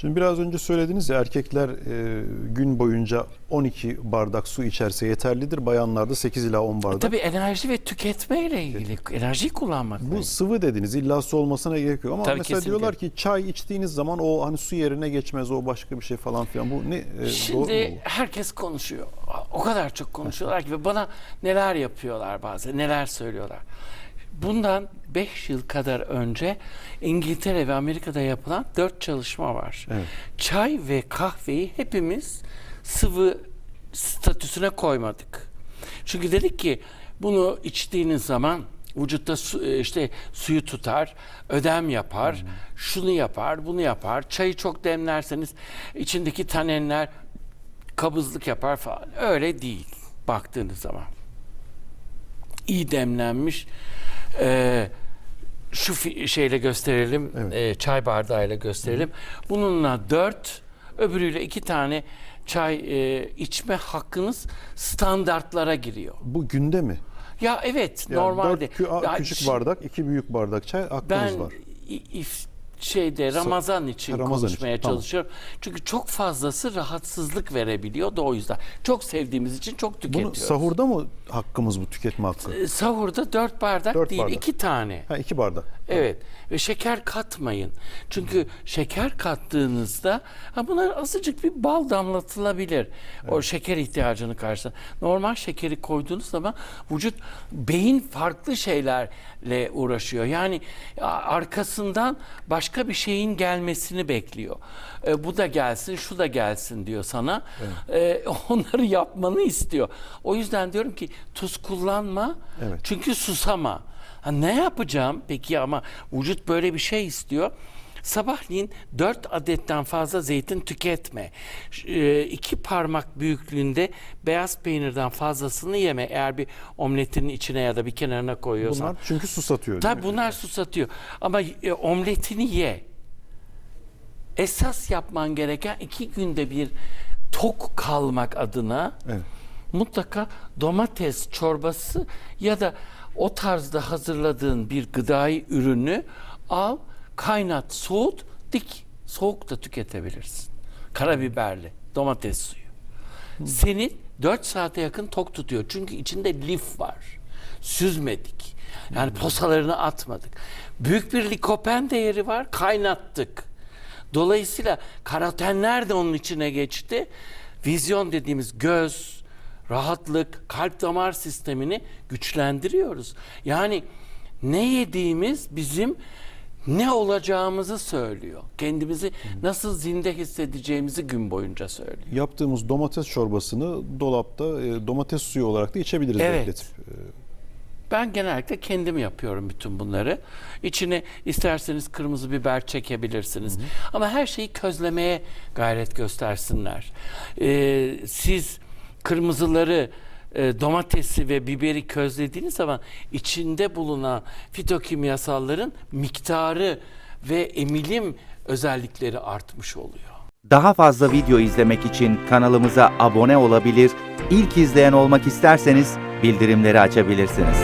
Şimdi biraz önce söylediniz ya erkekler e, gün boyunca 12 bardak su içerse yeterlidir. Bayanlarda 8 ila 10 bardak. Tabii enerji ve tüketmeyle ilgili enerjiyi kullanmak. Bu sıvı dediniz illa su olmasına gerek yok ama Tabii, mesela kesinlikle. diyorlar ki çay içtiğiniz zaman o hani su yerine geçmez o başka bir şey falan filan bu ne e, doğru mu Şimdi herkes konuşuyor. O kadar çok konuşuyorlar ki ve bana neler yapıyorlar bazen, neler söylüyorlar. Bundan 5 yıl kadar önce İngiltere ve Amerika'da yapılan 4 çalışma var. Evet. Çay ve kahveyi hepimiz sıvı statüsüne koymadık. Çünkü dedik ki bunu içtiğiniz zaman vücutta su, e, işte suyu tutar, ödem yapar, şunu yapar, bunu yapar. Çayı çok demlerseniz içindeki tanenler kabızlık yapar falan. Öyle değil baktığınız zaman. İyi demlenmiş e, şu şeyle gösterelim, Evet. e, çay bardağıyla gösterelim. Bununla dört, öbürüyle iki tane çay e, içme hakkınız standartlara giriyor. Bu günde mi? Ya evet Yani normalde. dört kü- Ya küçük bardak, iki büyük bardak çay hakkınız Ben var. if- şeyde Ramazan için Ramazan konuşmaya için, tamam. çalışıyorum. Çünkü çok fazlası rahatsızlık verebiliyor da o yüzden. Çok sevdiğimiz için çok Bunu tüketiyoruz. sahurda mı hakkımız bu tüketme hakkı? E, Sahurda dört bardak Dört değil, bardak. iki tane. Ha iki bardak. Evet ve şeker katmayın. Çünkü şeker kattığınızda ha buna azıcık bir bal damlatılabilir. O şeker ihtiyacını karşılar. Normal şekeri koyduğunuz zaman vücut beyin farklı şeylerle uğraşıyor. Yani arkasından başka bir şeyin gelmesini bekliyor. E, bu da gelsin, şu da gelsin diyor sana. E, onları yapmanı istiyor. O yüzden diyorum ki tuz kullanma. Evet. Çünkü susama. Ha, ne yapacağım peki ama vücut böyle bir şey istiyor. Sabahleyin 4 adetten fazla zeytin tüketme. E, iki parmak büyüklüğünde beyaz peynirden fazlasını yeme. Eğer bir omletinin içine ya da bir kenarına koyuyorsan. Bunlar çünkü su satıyor. değil Tabii bunlar susatıyor. Ama e, omletini ye. Esas yapman gereken iki günde bir tok kalmak adına Evet. Mutlaka domates çorbası ya da o tarzda hazırladığın bir gıdai ürünü al, kaynat, soğut, dik. Soğuk da tüketebilirsin. Karabiberli, domates suyu. Seni 4 saate yakın tok tutuyor. Çünkü içinde lif var. Süzmedik. Yani posalarını atmadık. Büyük bir likopen değeri var. Kaynattık. Dolayısıyla karotenler de onun içine geçti. Vizyon dediğimiz göz, rahatlık, kalp damar sistemini güçlendiriyoruz. Yani ne yediğimiz bizim ne olacağımızı söylüyor. Kendimizi nasıl zinde hissedeceğimizi gün boyunca söylüyor. Yaptığımız domates çorbasını dolapta e, domates suyu olarak da içebiliriz Evet. bekletip. Ben genellikle kendim yapıyorum bütün bunları. İçine isterseniz kırmızı biber çekebilirsiniz. Ama her şeyi közlemeye gayret göstersinler. Ee, siz kırmızıları e, domatesi ve biberi közlediğiniz zaman içinde bulunan fitokimyasalların miktarı ve emilim özellikleri artmış oluyor. Daha fazla video izlemek için kanalımıza abone olabilir, ilk izleyen olmak isterseniz bildirimleri açabilirsiniz.